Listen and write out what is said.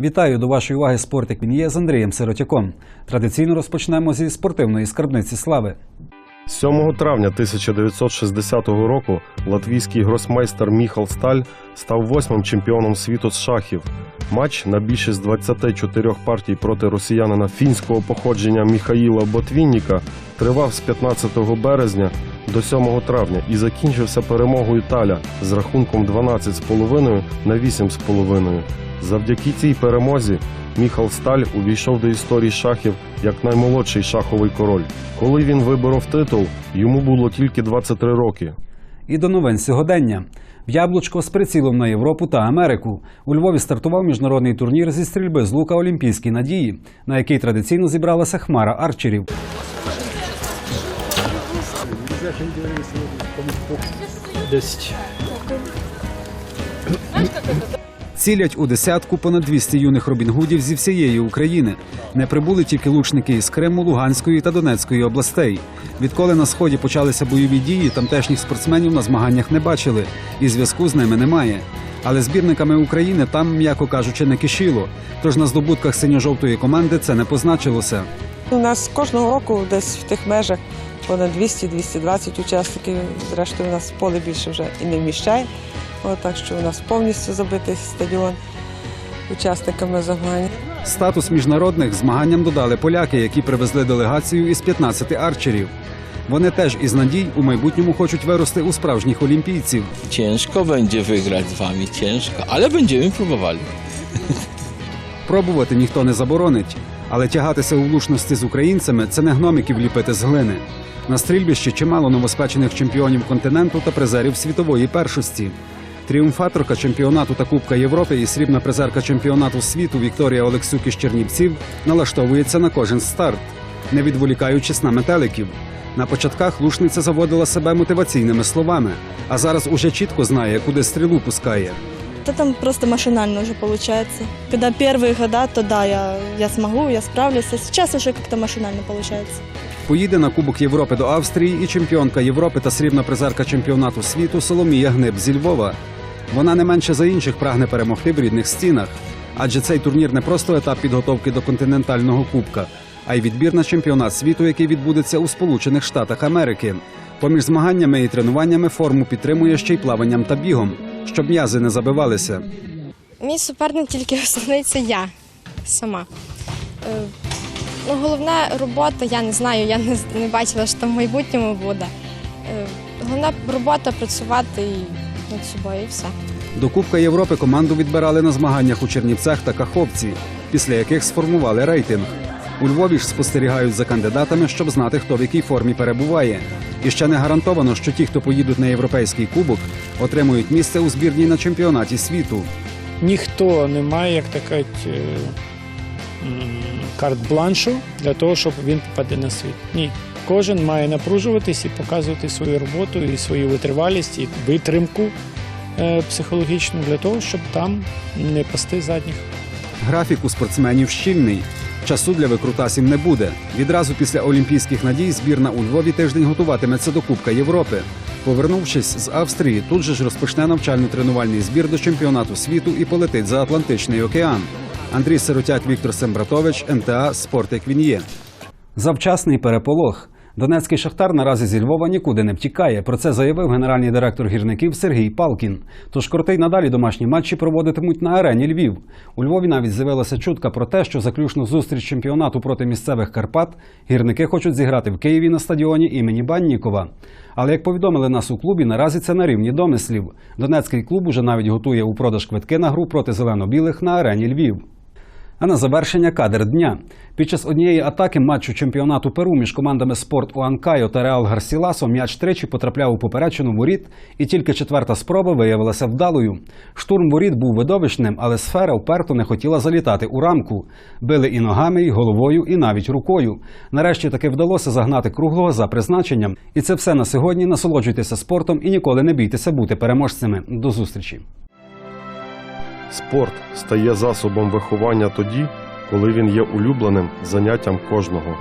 Вітаю до вашої уваги спортик він є з Андрієм Сиротяком. Традиційно розпочнемо зі спортивної скарбниці слави. 7 травня 1960 року латвійський гросмейстер Міхал Сталь став восьмим чемпіоном світу з шахів. Матч на більшість 24 партій проти росіянина фінського походження Міхаїла Ботвінніка тривав з 15 березня до 7 травня і закінчився перемогою Таля з рахунком 12,5 на 8,5. Завдяки цій перемозі Міхал Сталь увійшов до історії шахів як наймолодший шаховий король. Коли він виборов титул, йому було тільки 23 роки. І до новин сьогодення. В Яблучко з прицілом на Європу та Америку у Львові стартував міжнародний турнір зі стрільби з лука Олімпійські надії, на який традиційно зібралася хмара арчерів. Десять. Цілять у десятку понад 200 юних робінгудів зі всієї України. Не прибули тільки лучники із Криму, Луганської та Донецької областей. Відколи на сході почалися бойові дії, тамтешніх спортсменів на змаганнях не бачили, і зв'язку з ними немає. Але збірниками України там, м'яко кажучи, не кишіло. Тож на здобутках синьо-жовтої команди це не позначилося. У нас кожного року десь в тих межах понад 200-220 учасників. Зрештою, у нас поле більше вже і не вміщає. От, так що у нас повністю забитий стадіон учасниками змагань. Статус міжнародних змаганням додали поляки, які привезли делегацію із 15 арчерів. Вони теж із надій у майбутньому хочуть вирости у справжніх олімпійців. Ciężko będzie wygrać z wami, ciężko, ale będziemy próbowali. Пробувати ніхто не заборонить, але тягатися у влучності з українцями це не гномиків ліпити з глини. На стрільбищі чимало новоспечених чемпіонів континенту та призерів світової першості. Тріумфаторка чемпіонату та Кубка Європи і срібна призерка чемпіонату світу Вікторія Олексюк із Чернівців налаштовується на кожен старт, не відволікаючись на метеликів. На початках лушниця заводила себе мотиваційними словами, а зараз уже чітко знає, куди стрілу пускає. Да там просто машинально уже получается. Когда первые года, то да, я, я смогу, я справлюсь. А сейчас уже как-то машинально получается. Поїде на Кубок Європи до Австрії і чемпіонка Європи та срібна призерка чемпіонату світу Соломія Гниб зі Львова. Вона не менше за інших прагне перемогти в рідних стінах. Адже цей турнір не просто етап підготовки до континентального кубка, а й відбір на чемпіонат світу, який відбудеться у Сполучених Штатах Америки. Поміж змаганнями і тренуваннями форму підтримує ще й плаванням та бігом, щоб м'язи не забивалися. Мій суперник тільки основний це я сама. Е, Ну, головна робота, я не знаю, я не, бачила, що там в майбутньому буде. Е, Головна робота працювати над собою і все. До Кубка Європи команду відбирали на змаганнях у Чернівцях та Каховці, після яких сформували рейтинг. У Львові ж спостерігають за кандидатами, щоб знати, хто в якій формі перебуває. І ще не гарантовано, що ті, хто поїдуть на європейський кубок, отримують місце у збірній на чемпіонаті світу. Ніхто не має, як так кажуть, е, карт-бланшу для того, щоб він попаде на світ. Ні. Кожен має напружуватись і показувати свою роботу і свою витривалість, і витримку е, психологічну для того, щоб там не пасти задніх. Графік у спортсменів щільний. Часу для викрутасів не буде. Відразу після Олімпійських надій збірна у Львові тиждень готуватиметься до Кубка Європи. Повернувшись з Австрії, тут же ж розпочне навчально-тренувальний збір до чемпіонату світу і полетить за Атлантичний океан. Андрій Сиротяк, Віктор Сембратович, НТА Спорт як він є. Завчасний переполох. Донецький шахтар наразі зі Львова нікуди не втікає. Про це заявив генеральний директор гірників Сергій Палкін. Тож корти надалі домашні матчі проводитимуть на арені Львів. У Львові навіть з'явилася чутка про те, що заключну зустріч чемпіонату проти місцевих Карпат гірники хочуть зіграти в Києві на стадіоні імені Баннікова. Але як повідомили нас у клубі, наразі це на рівні домислів. Донецький клуб уже навіть готує у продаж квитки на гру проти зелено-білих на арені Львів. А на завершення кадр дня. Під час однієї атаки матчу чемпіонату Перу між командами Спорт Уанкайо та Реал Гарсіласо м'яч тричі потрапляв у поперечину воріт, і тільки четверта спроба виявилася вдалою. Штурм воріт був видовищним, але сфера вперто не хотіла залітати у рамку. Били і ногами, і головою, і навіть рукою. Нарешті таки вдалося загнати круглого за призначенням. І це все на сьогодні. Насолоджуйтеся спортом і ніколи не бійтеся бути переможцями. До зустрічі. Спорт стає засобом виховання тоді, коли він є улюбленим заняттям кожного.